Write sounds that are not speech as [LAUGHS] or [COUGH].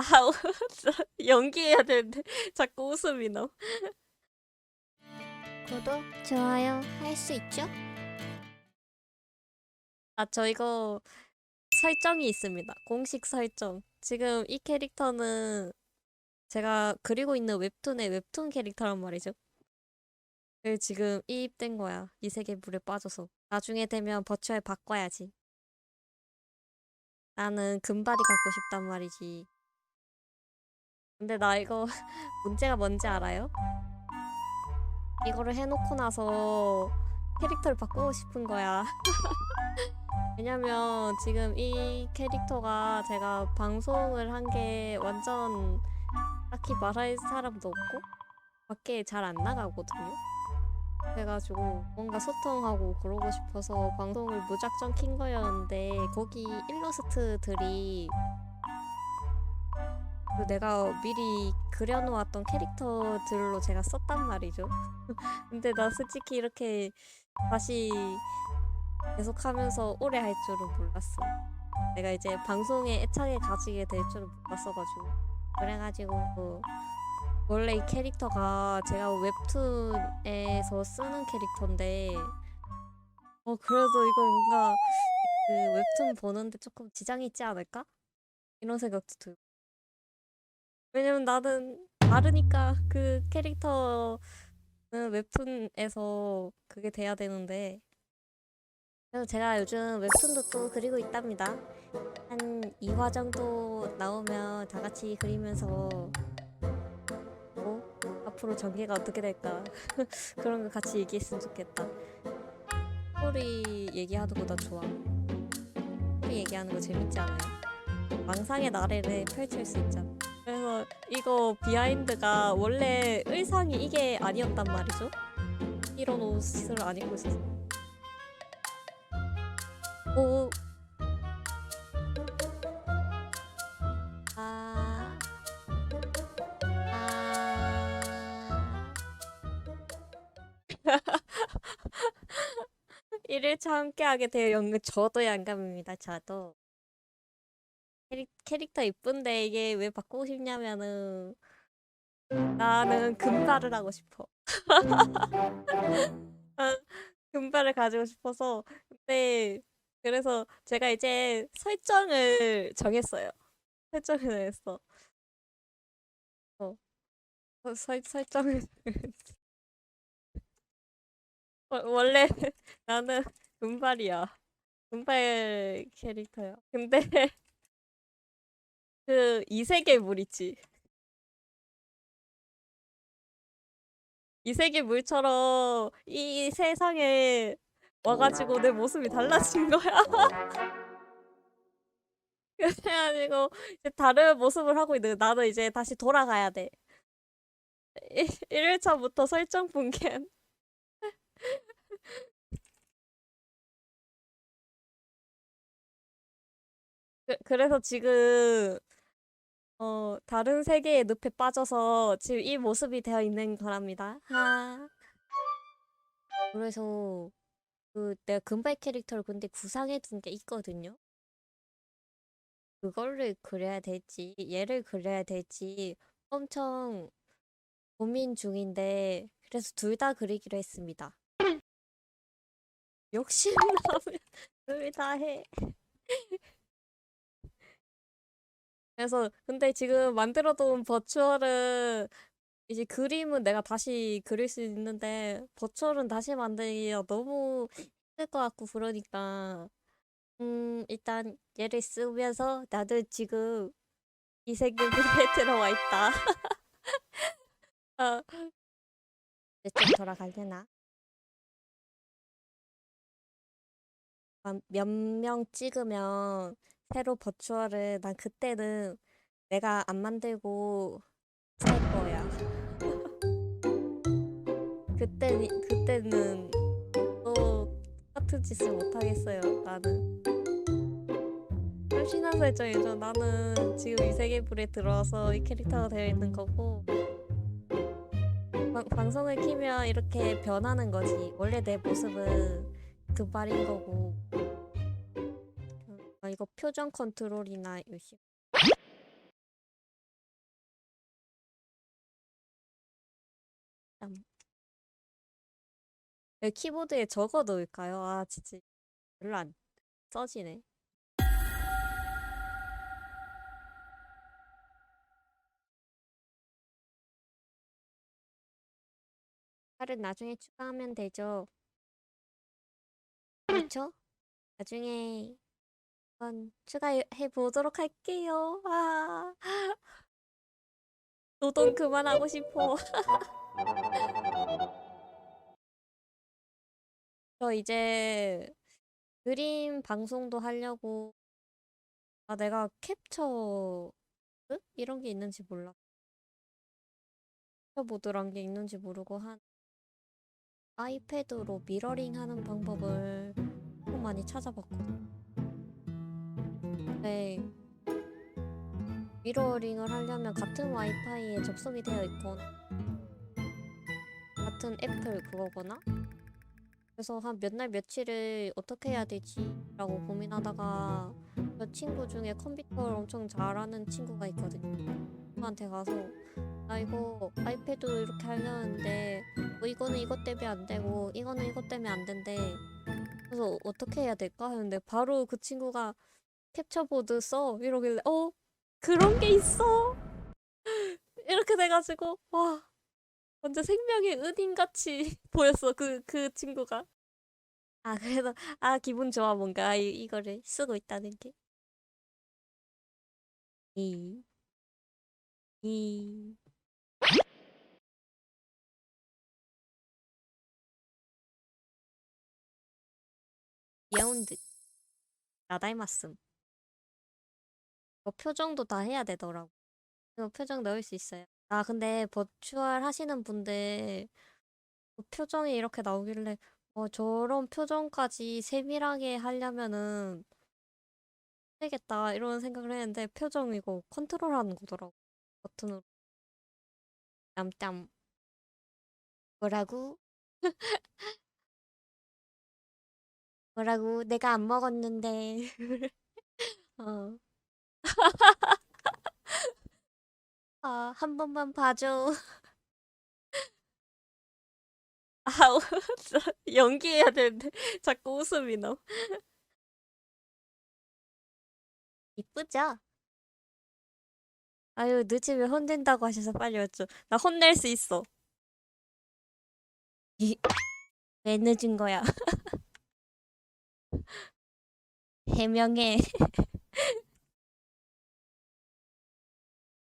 아, [LAUGHS] 연기해야 되는데 자꾸 웃음이 나. 구독, 좋아요 할 수 있죠? 아, 저 이거 설정이 있습니다. 공식 설정. 지금 이 캐릭터는 제가 그리고 있는 웹툰의 웹툰 캐릭터란 말이죠. 그 지금 이입된 거야. 이 세계 물에 빠져서. 나중에 되면 버추얼 바꿔야지. 나는 금발이 갖고 싶단 말이지. 근데 나 이거 [LAUGHS] 문제가 뭔지 알아요? 이거를 해놓고 나서 캐릭터를 바꾸고 싶은 거야. [LAUGHS] 왜냐면 지금 이 캐릭터가 제가 방송을 한 게 완전 딱히 말할 사람도 없고 밖에 잘 안 나가거든요. 그래가지고 뭔가 소통하고 그러고 싶어서 방송을 무작정 킨 거였는데 거기 일러스트들이 그 내가 미리 그려놓았던 캐릭터들로 제가 썼단 말이죠. [LAUGHS] 근데 나 솔직히 이렇게 다시 계속하면서 오래 할 줄은 몰랐어. 내가 이제 방송에 애착을 가지게 될 줄은 몰랐어가지고 그래가지고 뭐 원래 이 캐릭터가 제가 웹툰에서 쓰는 캐릭터인데 어 그래도 이거 뭔가 그 웹툰 보는데 조금 지장이 있지 않을까? 이런 생각도 들고 왜냐면 나는 다르니까 그 캐릭터는 웹툰에서 그게 돼야 되는데 그래서 제가 요즘 웹툰도 또 그리고 있답니다. 한 2화 정도 나오면 다 같이 그리면서 뭐 앞으로 전개가 어떻게 될까 [LAUGHS] 그런 거 같이 얘기했으면 좋겠다. 스토리 얘기하는 거 나 좋아. 스토리 얘기하는 거 재밌지 않아요? 망상의 나래를 펼칠 수 있잖아. 그래서 이거 비하인드가 원래 의상이 이게 아니었단 말이죠. 이런 옷을 안 입고 있었어. 오. 아. 아. [LAUGHS] 1일차 함께하게 되어 연극 저도 양감입니다. 저도. 캐릭, 캐릭터 이쁜데 이게 왜 바꾸고 싶냐면은 나는 금발을 하고 싶어. [LAUGHS] 아, 금발을 가지고 싶어서 근데 그래서 제가 이제 설정을 정했어요. 설정을 했어. 어, 어, 설, 설정을 [LAUGHS] 어, 원래 [LAUGHS] 나는 금발이야. 금발 캐릭터야. 근데 그 이세계 물 있지. 이세계 물처럼 이 세상에 와가지고 내 모습이 달라진 거야. [LAUGHS] 그래가지고 이제 다른 모습을 하고 있는 나도 이제 다시 돌아가야 돼. 1일차부터 설정 붕괴. [LAUGHS] 그, 그래서 지금 어 다른 세계의 늪에 빠져서 지금 이 모습이 되어 있는 거랍니다. 하. 그래서 그 내가 금발 캐릭터를 근데 구상해 둔 게 있거든요. 그거를 그려야 될지 얘를 그려야 될지 엄청 고민 중인데 그래서 둘 다 그리기로 했습니다. [LAUGHS] 욕심 나면 둘 다 해. [LAUGHS] 그래서 근데 지금 만들어 둔 버추얼은 이제 그림은 내가 다시 그릴 수 있는데 버추얼은 다시 만들기가 너무 힘들 것 같고 그러니까 음 일단 얘를 쓰면서 나도 지금 이 세계 물에 [LAUGHS] 들어와 있다. [LAUGHS] 어. 이제 좀 돌아갈려나? 몇 명 찍으면 새로 버추얼을 난 그때는 내가 안 만들고 살 거야. [LAUGHS] 그때는 그때는 또 똑같은 짓을 못 하겠어요. 나는 훨씬한 설정이죠. 나는 지금 이 세계불에 들어와서 이 캐릭터가 되어 있는 거고 방, 방송을 키면 이렇게 변하는 거지. 원래 내 모습은 금발인 거고. 이거 표정 컨트롤이나 요시. 음. 왜 키보드에 적어 놓을까요? 아 진짜 별로 안 써지네. 팔은 나중에 추가하면 되죠. 그렇죠? 나중에 한번 추가해 보도록 할게요. 아. [LAUGHS] 노동 그만하고 싶어. [LAUGHS] 저 이제 그림 방송도 하려고 아 내가 캡처 응? 이런 게 있는지 몰라. 캡처 보드란 게 있는지 모르고 한 아이패드로 미러링 하는 방법을 좀 많이 찾아봤거든. 네. 미러링을 하려면 같은 와이파이에 접속이 되어 있거나 같은 애플 그거거나 그래서 한 몇 날 며칠을 어떻게 해야 되지? 라고 고민하다가 저 친구 중에 컴퓨터를 엄청 잘하는 친구가 있거든요. 그한테 가서 나 이거 아이패드 이렇게 하려는데 뭐 이거는 이것 때문에 안 되고 이거는 이것 때문에 안 된대. 그래서 어떻게 해야 될까? 했는데 바로 그 친구가 캡처보드 써? 이러길래 어? 그런 게 있어? [LAUGHS] 이렇게 돼가지고 와. 완전 생명의 은인같이 [LAUGHS] 보였어 그그 친구가. 아 그래서 아 기분 좋아 뭔가. 이, 이거를 쓰고 있다는 게. 이, 이. 귀여운 듯. 나 닮았음. 뭐 표정도 다 해야 되더라고. 이거 표정 넣을 수 있어요. 아, 근데 버추얼 하시는 분들 그 표정이 이렇게 나오길래 어, 저런 표정까지 세밀하게 하려면은 되겠다 이런 생각을 했는데 표정 이거 컨트롤하는 거더라고. 버튼으로. 땀땀. 뭐라고? [LAUGHS] 뭐라고? 내가 안 먹었는데. [LAUGHS] 어. [LAUGHS] 아, 한 번만 봐줘. [LAUGHS] 아우, 연기해야 되는데 [LAUGHS] 자꾸 웃음이 나. 이쁘죠? 아유, 늦으면 혼낸다고 하셔서 빨리 왔죠. 나 혼낼 수 있어. 이, 왜 늦은 거야? 해명해.